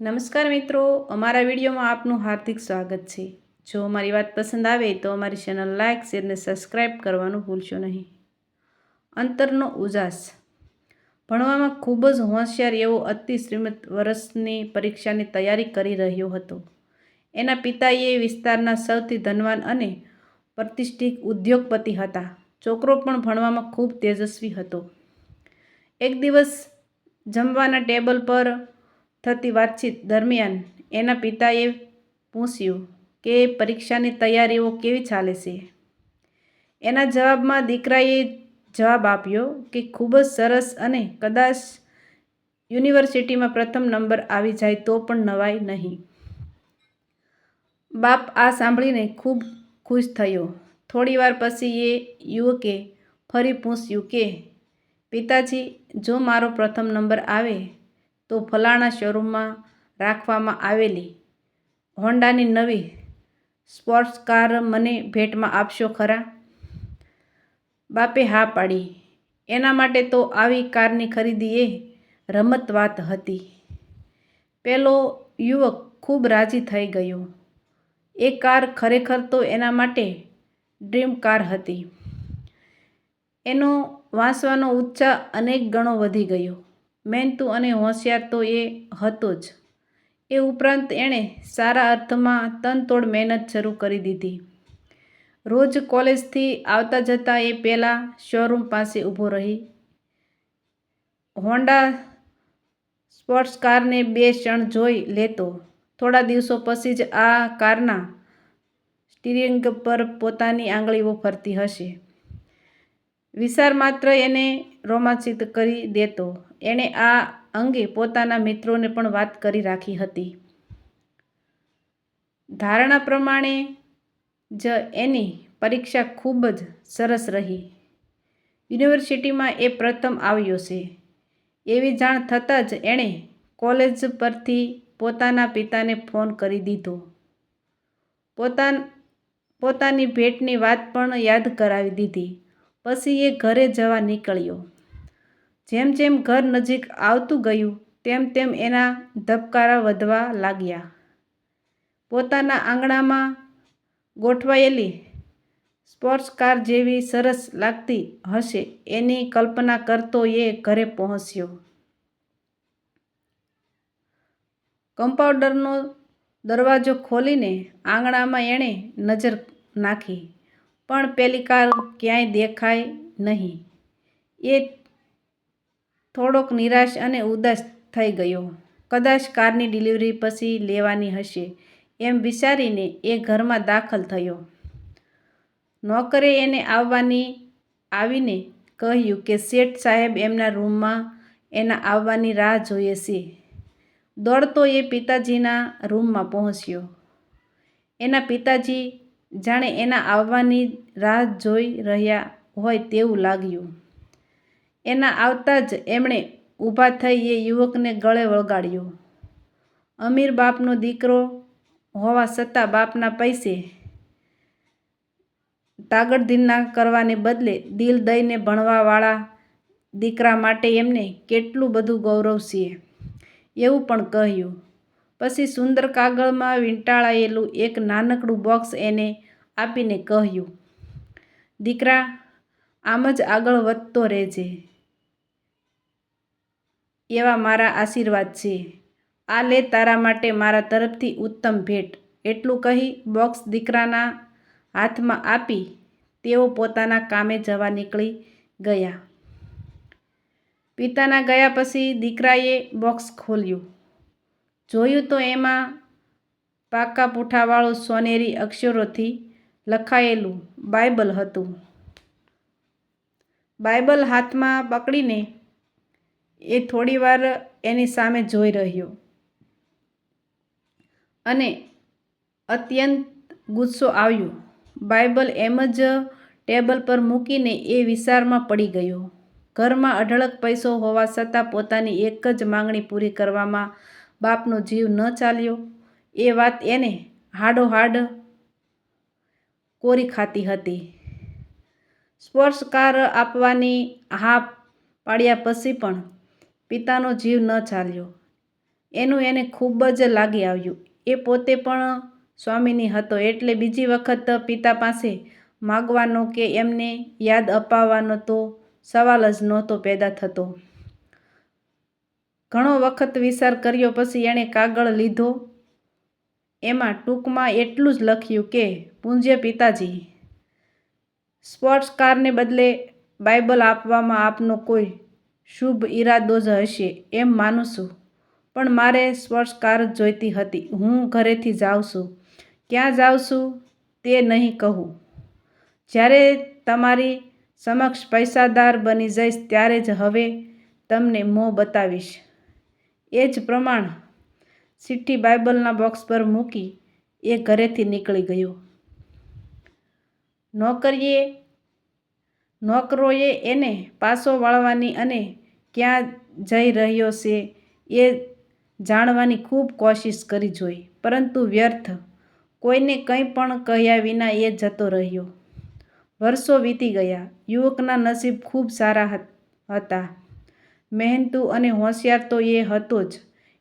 નમસ્કાર મિત્રો, અમારા વિડીયોમાં આપનું હાર્દિક સ્વાગત છે. જો અમારી વાત પસંદ આવે તો અમારી ચેનલ લાઇક શેર અને સબસ્ક્રાઈબ કરવાનું ભૂલશો નહીં. અંતરનો ઉજાસ. ભણવામાં ખૂબ જ હોશિયાર એવો અતિ શ્રીમંત વર્ષની પરીક્ષાની તૈયારી કરી રહ્યો હતો. એના પિતાએ વિસ્તારના સૌથી ધનવાન અને પ્રતિષ્ઠિત ઉદ્યોગપતિ હતા. છોકરો પણ ભણવામાં ખૂબ તેજસ્વી હતો. એક દિવસ જમવાના ટેબલ પર થતી વાતચીત દરમિયાન એના પિતાએ પૂછ્યું કે પરીક્ષાની તૈયારીઓ કેવી ચાલે છે? એના જવાબમાં દીકરાએ જવાબ આપ્યો કે ખૂબ જ સરસ અને કદાચ યુનિવર્સિટીમાં પ્રથમ નંબર આવી જાય તો પણ નવાય નહીં. બાપ આ સાંભળીને ખૂબ ખુશ થયો. થોડીવાર પછી એ યુવકે ફરી પૂછ્યું કે, પિતાજી, જો મારો પ્રથમ નંબર આવે તો ફલાણા શોરૂમમાં રાખવામાં આવેલી હોન્ડાની નવી સ્પોર્ટ્સ કાર મને ભેટમાં આપશો ખરા? બાપે હા પાડી. એના માટે તો આવી કારની ખરીદી એ રમત વાત હતી. પેલો યુવક ખૂબ રાજી થઈ ગયો. એ કાર ખરેખર તો એના માટે ડ્રીમ કાર હતી. એનો વાંચવાનો ઉત્સાહ અનેક ગણો વધી ગયો. મહેનતુ અને હોશિયાર તો એ હતો જ. એ ઉપરાંત એણે સારા અર્થમાં તનતોડ મહેનત શરૂ કરી દીધી. રોજ કોલેજથી આવતા જતા એ પહેલાં શોરૂમ પાસે ઊભો રહી. હોન્ડા સ્પોર્ટ્સ કારને બે ક્ષણ જોઈ લેતો. થોડા દિવસો પછી જ આ કારના સ્ટીરિંગ પર પોતાની આંગળીઓ ફરતી હશે. વિચાર માત્ર એને રોમાંચિત કરી દેતો. એણે આ અંગે પોતાના મિત્રોને પણ વાત કરી રાખી હતી. ધારણા પ્રમાણે જ એની પરીક્ષા ખૂબ જ સરસ રહી. યુનિવર્સિટીમાં એ પ્રથમ આવ્યો છે. એવી જાણ થતાં જ એણે કોલેજ પરથી પોતાના પિતાને ફોન કરી દીધો. પોતાન, પોતાની ભેટની વાત પણ યાદ કરાવી દીધી. પછી એ ઘરે જવા નીકળ્યો. જેમ જેમ ઘર નજીક આવતું ગયું, તેમ તેમ એના ધબકારા વધવા લાગ્યા. પોતાના આંગણામાં ગોઠવાયેલી સ્પોર્ટ્સ કાર જેવી સરસ લાગતી હશે એની કલ્પના કરતો એ ઘરે પહોંચ્યો. કમ્પાઉન્ડરનો દરવાજો ખોલીને આંગણામાં એણે નજર નાખી. પણ પેલી કાર ક્યાંય દેખાય નહીં. એ થોડોક નિરાશ અને ઉદાસ થઈ ગયો. કદાચ કારની ડિલિવરી પછી લેવાની હશે એમ વિચારીને એ ઘરમાં દાખલ થયો. નોકરે એને આવવાની આવીને કહ્યું કે શેઠ સાહેબ એમના રૂમમાં એના આવવાની રાહ જોઈએ છે. દોડતો એ પિતાજીના રૂમમાં પહોંચ્યો. એના પિતાજી જાણે એના આવવાની રાહ જોઈ રહ્યા હોય તેવું લાગ્યું. એના આવતા જ એમણે ઊભા થઈ એ યુવકને ગળે વળગાડ્યો. અમીર બાપનો દીકરો હોવા છતાં બાપના પૈસે તાગડધીના કરવાને બદલે દિલ દઈને ભણવાવાળા દીકરા માટે એમને કેટલું બધું ગૌરવ છે એવું પણ કહ્યું. પછી સુંદર કાગળમાં વીંટાળાયેલું એક નાનકડું બોક્સ એને આપીને કહ્યું, દીકરા, આમ જ આગળ વધતો રહેજે. એવા મારા આશીર્વાદ છે. આ લે તારા માટે મારા તરફથી ઉત્તમ ભેટ. એટલું કહી બોક્સ દીકરાના હાથમાં આપી તેઓ પોતાના કામે જવા નીકળી ગયા. પિતાના ગયા પછી દીકરાએ બોક્સ ખોલ્યું. જોયું તો એમાં પાકા પૂંઠાવાળું સોનેરી અક્ષરોથી લખાયેલું બાઇબલ હતું. બાઇબલ હાથમાં પકડીને એ થોડીવાર એની સામે જોઈ રહ્યો. અને અત્યંત ગુસ્સો આવ્યો. બાઇબલ એમ જ ટેબલ પર મૂકીને એ વિસારમાં પડી ગયો. ઘરમાં અઢળક પૈસો હોવા છતાં પોતાની એક જ માંગણી પૂરી કરવામાં બાપનો જીવ ન ચાલ્યો. એ વાત એને હાડોહાડ કોરી ખાતી હતી. સ્પર્શકાર કાર આપવાની હા પાડ્યા પછી પણ પિતાનો જીવ ન ચાલ્યો. એનું એને ખૂબ જ લાગી આવ્યું. એ પોતે પણ સ્વામીની હતો એટલે બીજી વખત પિતા પાસે માગવાનો કે એમને યાદ અપાવવાનો તો સવાલ જ નહોતો પેદા થતો. ઘણો વખત વિચાર કર્યો પછી એણે કાગળ લીધો. એમાં ટૂંકમાં એટલું જ લખ્યું કે, પૂજ્ય પિતાજી, સ્પોર્ટ્સ કારને બદલે બાઇબલ આપવામાં આપનો કોઈ શુભ ઈરાદો જ હશે એમ માનું છું. પણ મારે સ્પોર્ટ્સ કાર જોઈતી હતી. હું ઘરેથી જાઉં છું. ક્યાં જાઉં છું તે નહીં કહું. જ્યારે તમારી સમક્ષ પૈસાદાર બની જઈશ ત્યારે જ હવે તમને મોં બતાવીશ. એ જ પ્રમાણ ચિઠ્ઠી બાઇબલના બોક્સ પર મૂકી એ ઘરેથી નીકળી ગયો. નોકરીએ, નોકરોએ એને પાસો વાળવાની અને ક્યાં જઈ રહ્યો છે એ જાણવાની ખૂબ કોશિશ કરી જોઈ, પરંતુ વ્યર્થ. કોઈને કંઈ પણ કહ્યા વિના એ જતો રહ્યો. વર્ષો વીતી ગયા. યુવકના નસીબ ખૂબ સારા હતા મહેનતુ અને હોશિયાર તો એ હતો જ.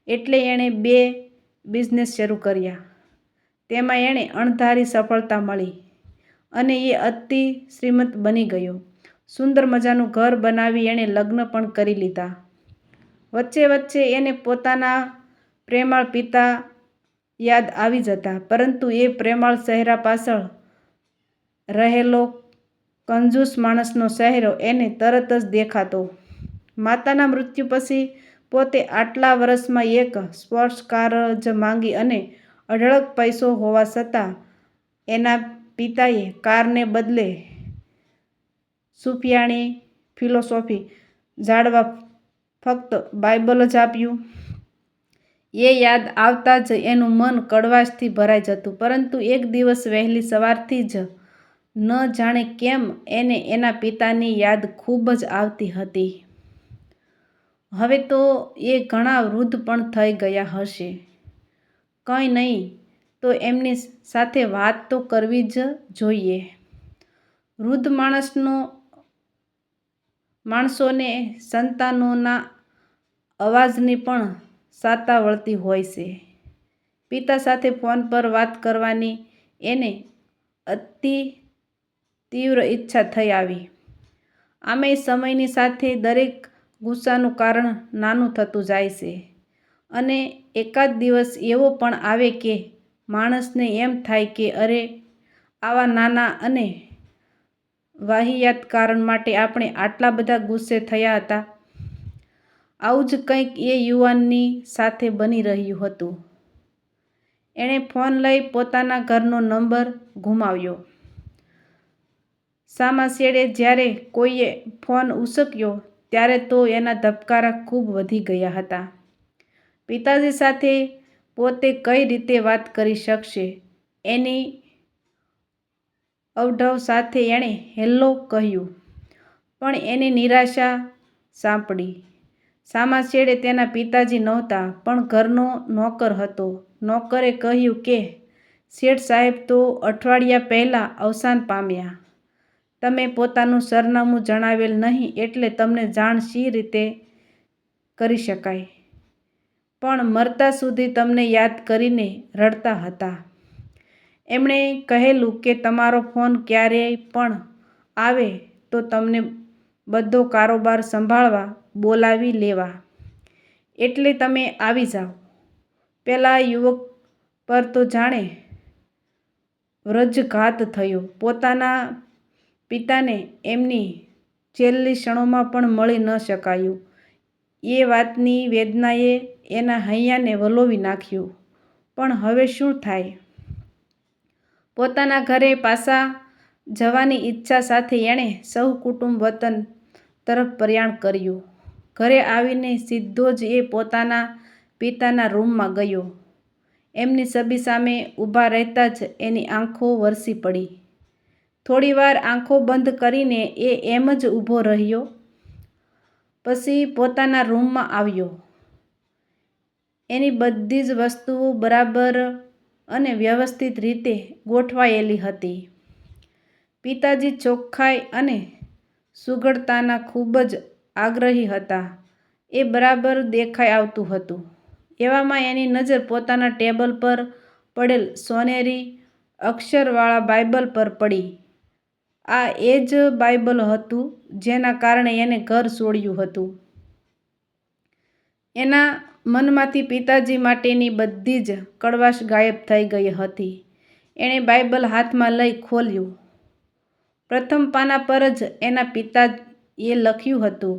એટલે એણે બે બિઝનેસ શરૂ કર્યા. તેમાં એણે અણધારી સફળતા મળી અને એ અતિ શ્રીમંત બની ગયો. સુંદર મજાનું ઘર બનાવી એણે લગ્ન પણ કરી લીધા. વચ્ચે વચ્ચે એને પોતાના પ્રેમાળ પિતા યાદ આવી જતા, પરંતુ એ પ્રેમાળ ચહેરા પાછળ રહેલો કંજૂસ માણસનો ચહેરો એને તરત જ દેખાતો. માતાના મૃત્યુ પછી પોતે આટલા વર્ષમાં એક સ્પોર્ટ્સ કાર જ માંગી અને અઢળક પૈસો હોવા છતાં એના પિતાએ કારને બદલે સુફિયાણી ફિલોસોફી જાળવા ફક્ત બાઇબલ જ આપ્યું. એ યાદ આવતાં જ એનું મન કડવાશથી ભરાઈ જતું, પરંતુ એક દિવસ વહેલી સવારથી જ ન જાણે કેમ એને એના પિતાની યાદ ખૂબ જ આવતી હતી. હવે તો એ ઘણા વૃદ્ધ પણ થઈ ગયા હશે. કંઈ નહીં, તો એમની સાથે વાત તો કરવી જ જોઈએ. વૃદ્ધ માણસનો, માણસોને સંતાનોના અવાજની પણ સાતા વળતી હોય છે. પિતા સાથે ફોન પર વાત કરવાની એને અતિ તીવ્ર ઈચ્છા થઈ આવી. આમે સમયની સાથે દરેક ગુસ્સાનું કારણ નાનું થતું જાય છે. અને એકાદ દિવસ એવો પણ આવે કે માણસને એમ થાય કે અરે, આવા નાના અને વાહિયાત કારણ માટે આપણે આટલા બધા ગુસ્સે થયા હતા. આવું જ કંઈક એ યુવાનની સાથે બની રહ્યું હતું. એણે ફોન લઈ પોતાના ઘરનો નંબર ગુમાવ્યો. સામા જ્યારે કોઈએ ફોન ઉચક્યો ત્યારે તો એના ધબકારા ખૂબ વધી ગયા હતા. પિતાજી સાથે પોતે કઈ રીતે વાત કરી શકશે? એની અવઢવ સાથે એણે હેલ્લો કહ્યું, પણ એની નિરાશા સાંપડી. સામા છેડે તેના પિતાજી નહોતા, પણ ઘરનો નોકર હતો. નોકરે કહ્યું કે, શેઠ સાહેબ તો અઠવાડિયા પહેલાં અવસાન પામ્યા. તમે પોતાનું સરનામું જણાવેલ નહીં એટલે તમને જાણ શી રીતે કરી શકાય? પણ મરતા સુધી તમને યાદ કરીને રડતા હતા. એમણે કહેલું કે તમારો ફોન ક્યારેય પણ આવે તો તમને બધો કારોબાર સંભાળવા, બોલાવી લેવા. એટલે તમે આવી જાવ પેલા યુવક પર તો જાણે વ્રજઘાત થયો. પોતાના પિતાને એમની છેલ્લી ક્ષણોમાં પણ મળી ન શકાયું. એ વાતની વેદનાએ એના હૈયાને વલોવી નાખ્યું. પણ હવે શું થાય? પોતાના ઘરે પાછા જવાની ઈચ્છા સાથે એણે સૌ કુટુંબ વતન તરફ પ્રયાણ કર્યું. ઘરે આવીને સીધો જ એ પોતાના પિતાના રૂમમાં ગયો. એમની સભી સામે ઊભા રહેતા જ એની આંખો વરસી પડી. થોડીવાર આંખો બંધ કરીને એ એમ જ ઊભો રહ્યો. પછી પોતાના રૂમમાં આવ્યો. એની બધી જ વસ્તુઓ બરાબર અને વ્યવસ્થિત રીતે ગોઠવાયેલી હતી. પિતાજી ચોખ્ખાઈ અને સુઘડતાના ખૂબ જ આગ્રહી હતા. એ બરાબર દેખાઈ આવતું હતું. એવામાં એની નજર પોતાના ટેબલ પર પડેલ સોનેરી અક્ષરવાળા બાઇબલ પર પડી. આ એ જ બાઇબલ હતું જેના કારણે એણે ઘર છોડ્યું હતું. એના મનમાંથી પિતાજી માટેની બધી જ કડવાશ ગાયબ થઈ ગઈ હતી. એણે બાઇબલ હાથમાં લઈ ખોલ્યું. પ્રથમ પાના પર જ એના પિતા એ લખ્યું હતું,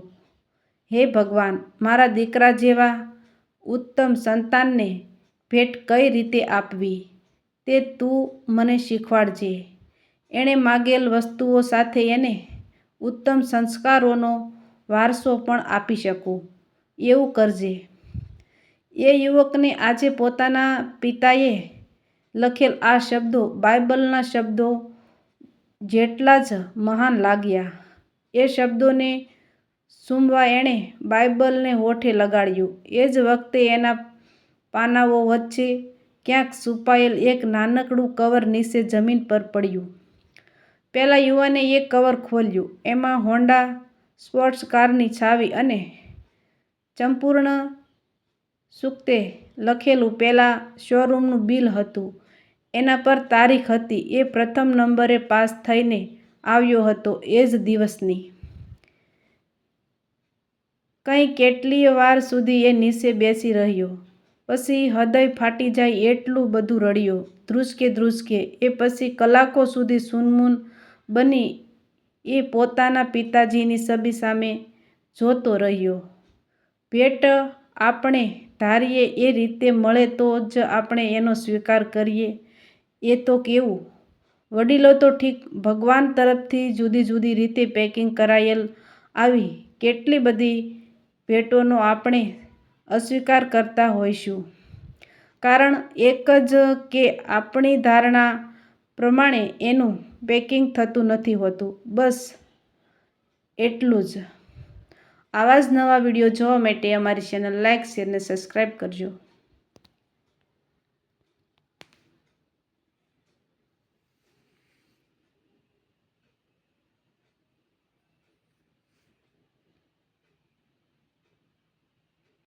હે ભગવાન, મારા દીકરા જેવા ઉત્તમ સંતાનને ભેટ કઈ રીતે આપવી તે તું મને શીખવાડજે. એણે માગેલ વસ્તુઓ સાથે એને ઉત્તમ સંસ્કારોનો વારસો પણ આપી શકું એવું કરજે. એ યુવકને આજે પોતાના પિતાએ લખેલ આ શબ્દો બાઇબલના શબ્દો જેટલા જ મહાન લાગ્યા. એ શબ્દોને સુંભવા એણે બાઇબલને હોઠે લગાડ્યું. એ જ વખતે એના પાનાઓ વચ્ચે ક્યાંક છુપાયેલ એક નાનકડું કવર નીચે જમીન પર પડ્યું. પેલા યુવાને એક કવર ખોલ્યું. એમાં હોન્ડા સ્પોર્ટ્સ કારની છાવી અને ચંપૂર્ણ સુક્તે લખેલું પહેલાં શોરૂમનું બિલ હતું. એના પર તારીખ હતી એ પ્રથમ નંબરે પાસ થઈને આવ્યો હતો એ જ દિવસની. કંઈ કેટલીય વાર સુધી એ નીચે બેસી રહ્યો. પછી હૃદય ફાટી જાય એટલું બધું રડ્યો. ધ્રુસકે ધ્રુસકે એ પછી કલાકો સુધી સૂનમૂન બની એ પોતાના પિતાજીની છબી સામે જોતો રહ્યો. ભેટ આપણે ધારીએ એ રીતે મળે તો જ આપણે એનો સ્વીકાર કરીએ એ તો કેવું! વડીલો તો ઠીક, ભગવાન તરફથી જુદી જુદી રીતે પેકિંગ કરાયેલ આવી કેટલી બધી ભેટોનો આપણે અસ્વીકાર કરતા હોઈશું. કારણ એક જ કે આપણી ધારણા પ્રમાણે એનું પેકિંગ થતું નથી હોતું. બસ એટલું જ. આવા જ નવા વીડિયો જોવા માટે અમારી ચેનલ લાઇક શેર અને સબસ્ક્રાઈબ કરજો.